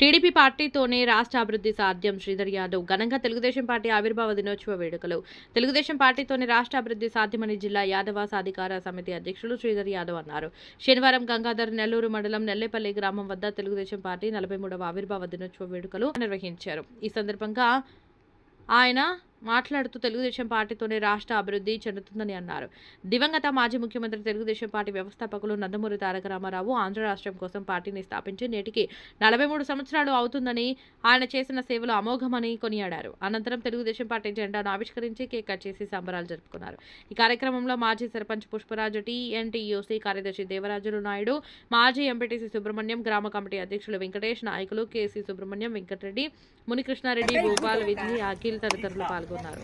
TDP పార్టీతోనే రాష్ట్ర అభివృద్ధి సాధ్యం. శ్రీధర్ యాదవ్ ఘనంగా తెలుగుదేశం పార్టీ ఆవిర్భావ దినోత్సవ వేడుకలు. తెలుగుదేశం పార్టీతోనే రాష్ట్ర అభివృద్ధి సాధ్యమని జిల్లా యాదవ సాధికార సమితి అధ్యక్షులు శ్రీధర్ యాదవ్ అన్నారు. శనివారం గంగాధర్ నెల్లూరు మండలం నెల్లేపల్లి గ్రామం వద్ద తెలుగుదేశం పార్టీ నలభై మూడవ ఆవిర్భావ దినోత్సవ వేడుకలు నిర్వహించారు. ఈ సందర్భంగా ఆయన మాట్లాడుతూ తెలుగుదేశం పార్టీతోనే రాష్ట్ర అభివృద్ధి చెందుతుందని అన్నారు. దివంగత మాజీ ముఖ్యమంత్రి తెలుగుదేశం పార్టీ వ్యవస్థాపకులు నందమూరి తారక రామారావు ఆంధ్ర రాష్ట్రం కోసం పార్టీని స్థాపించి నేటికి నలభై మూడు సంవత్సరాలు అవుతుందని ఆయన చేసిన సేవలు అమోఘమని కొనియాడారు. అనంతరం తెలుగుదేశం పార్టీ జెండాను ఆవిష్కరించి కేక్ కట్ చేసి సంబరాలు జరుపుకున్నారు. ఈ కార్యక్రమంలో మాజీ సర్పంచ్ పుష్పరాజు టీఎన్టీయూసీ కార్యదర్శి దేవరాజులు నాయుడు మాజీ ఎంపీటీసీ సుబ్రహ్మణ్యం గ్రామ కమిటీ అధ్యక్షులు వెంకటేష్ నాయకులు కేసీ సుబ్రహ్మణ్యం వెంకటరెడ్డి మునికృష్ణారెడ్డి గోపాల్ విధి అఖిల్ తదితరులు పాల్గొన్నారు. పాల్గొన్నారు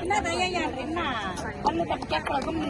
என்ன தயா என்ன பல்லு தப்பிக்க குழப்பம்